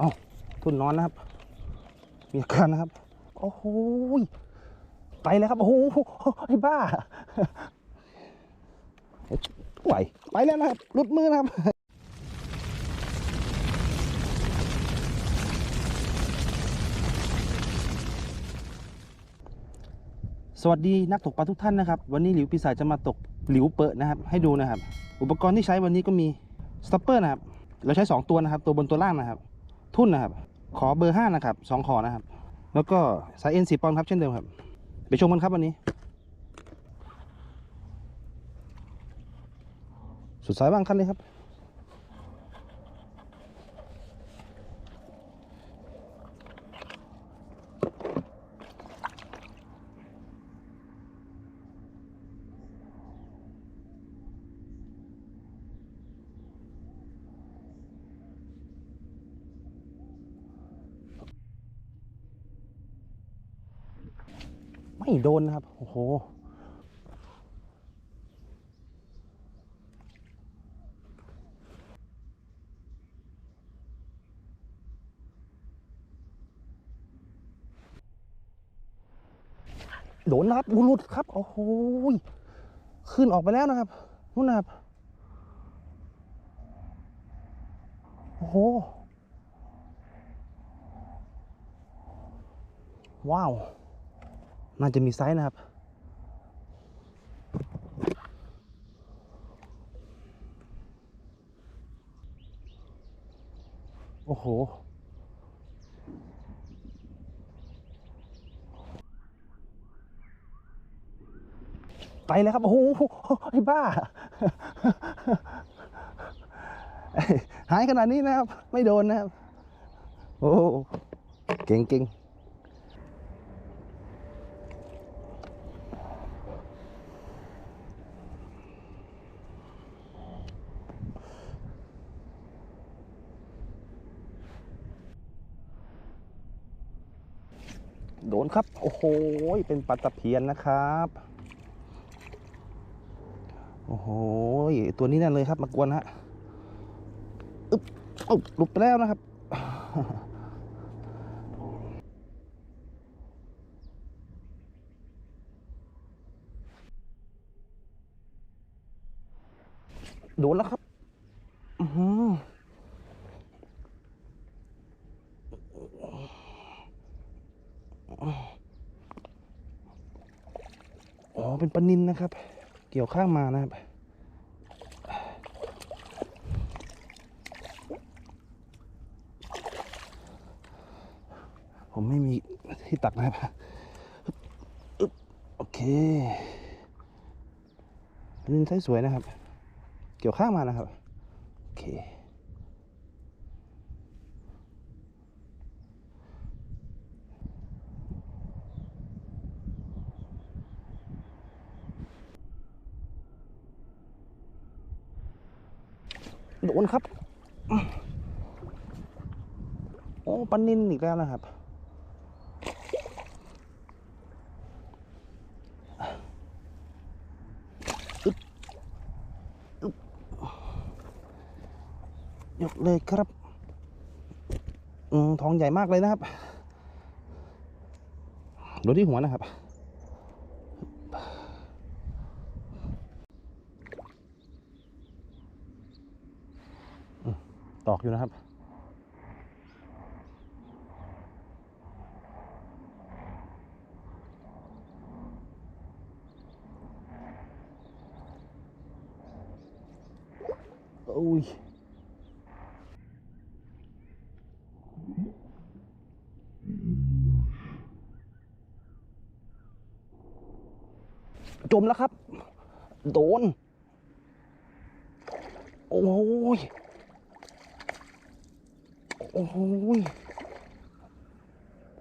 เอาทุ่นนอนนะครับ มีอาการนะครับ โอ้โหยไปแล้วครับ โอ้โหไอ้บ้าไหวไปแล้วนะครับหลุดมือนะครับ สวัสดีนักตกปลาทุกท่านนะครับ วันนี้หลิวปีศาจจะมาตกหลิวเปิดนะครับ ให้ดูนะครับ อุปกรณ์ที่ใช้วันนี้ก็มีสต็อปเปอร์นะครับ เราใช้ 2 ตัวนะครับ ตัวบนตัวล่างนะครับ ทุ่นนะครับ ขอเบอร์ห้านะครับสองขอนะครับ แล้วก็สายเอ็นสีปอนด์ครับเช่นเดิมครับ ไปชมกันครับวันนี้ สุดสายบ้างคันเลยครับ ไม่โดนนะครับ โอ้โห โดนนะครับอุลุดครับ โอ้โห ขึ้นออกไปแล้วนะครับนู่นนะครับ โอ้โห ว้าว น่าจะมีไซส์นะครับโอ้โห ไปแล้วครับ โอ้โห ไอ้บ้า หายขนาดนี้นะครับ ไม่โดนนะครับ โอ้เก่งเก่ง โดนครับ โอ้โห เป็นปลาตะเพียนนะครับ โอ้โห ตัวนี้นั่นเลยครับ มากวนฮะอึ๊บเอ้าหลุดไปแล้วนะครับโดนแล้วครับ อือหืออ๋อ เป็นปนินนะครับ เกี่ยวข้างมานะครับผมไม่มีที่ตักนะครับโอเคปลานินไซส์สวยนะครับ เกี่ยวข้างมานะครับ โอเค โดนครับ โอ้ปันนินอีกแล้วนะครับ ยกเลยครับอืท้องใหญ่มากเลยนะครับ ดูที่หัวนะครับ ตอกอยู่นะครับ โอ้ยจมแล้วครับ โดน โอ้ย โอ้โห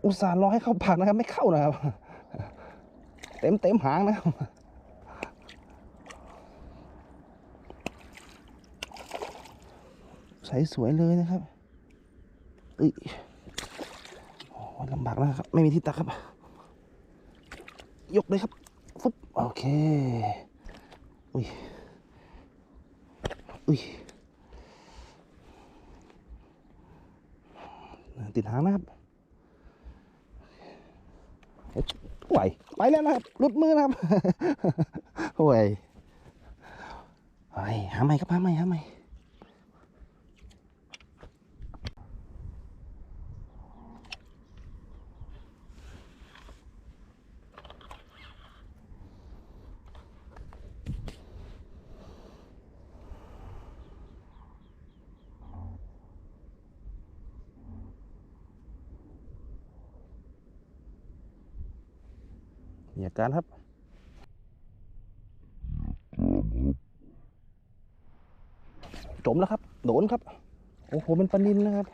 อุตส่าห์รอให้เข้าปากนะครับ ไม่เข้านะครับ เต็มเต็มหางนะครับใสสวยเลยนะครับอ้ยโอ้ยลำบากนะครับ ไม่มีที่ตักครับ ยกเลยครับ ฟุบโอเค อุ้ย อุ้ย ติดหางนะครับไหวไปแล้วนะครับหลุดมือนะครับห่วยไปหาใหม่ครับหาใหม่หาใหม่ มีอาการครับจมแล้วครับ โดนครับ โอ้โหเป็นปลานินนะครับ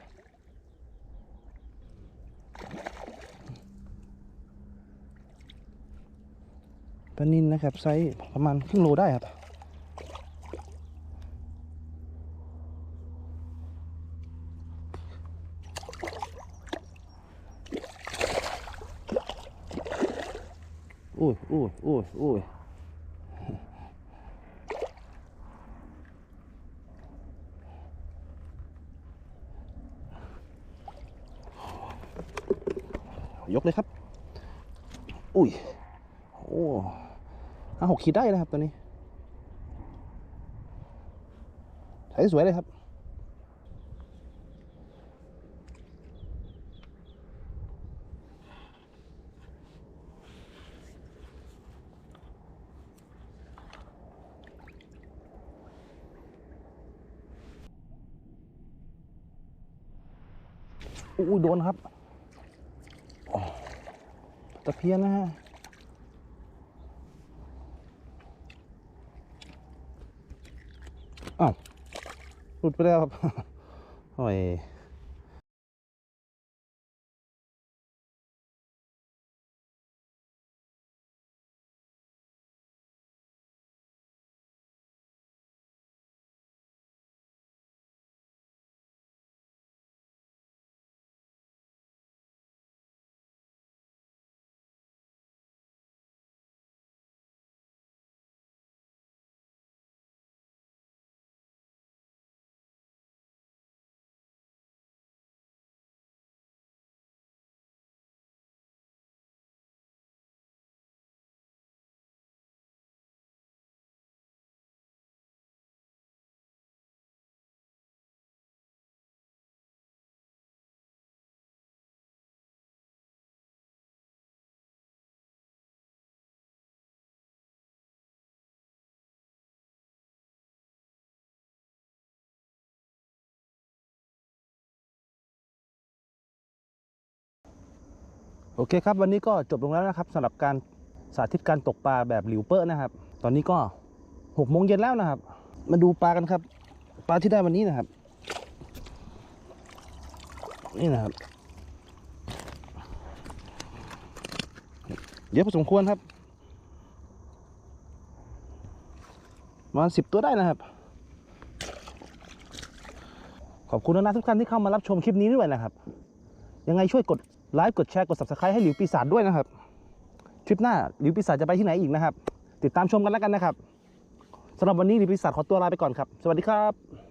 ปลานินนะครับไซส์ประมาณครึ่งโลได้ครับ อุ้ยอุ้อุ้ยกเลยครับ อุ้ย โอ้ห้าหกขีดได้นะครับตัวนี้ใช้สวยเลยครับ อุ้ยโดนครับตะเพียนนะฮะอ้าวหลุดไปแล้วครับโอ้ย โอเคครับ วันนี้ก็จบลงแล้วนะครับสำหรับการสาธิตการตกปลาแบบหลิวเปอร์นะครับ ตอนนี้ก็หกโมงเย็นแล้วนะครับ มาดูปลากันครับ ปลาที่ได้วันนี้นะครับ นี่นะครับ เยอะพอสมควรครับประมาณสิบตัวได้นะครับ ขอบคุณนะทุกท่านที่เข้ามารับชมคลิปนี้ด้วยนะครับ ยังไงช่วยกด ไลค์กดแชร์กด subscribe ให้หลิวปีศาจด้วยนะครับทริปหน้าหลิวปีศาจจะไปที่ไหนอีกนะครับ ติดตามชมกันแล้วกันนะครับสำหรับวันนี้หลิวปีศาจขอตัวลาไปก่อนครับ สวัสดีครับ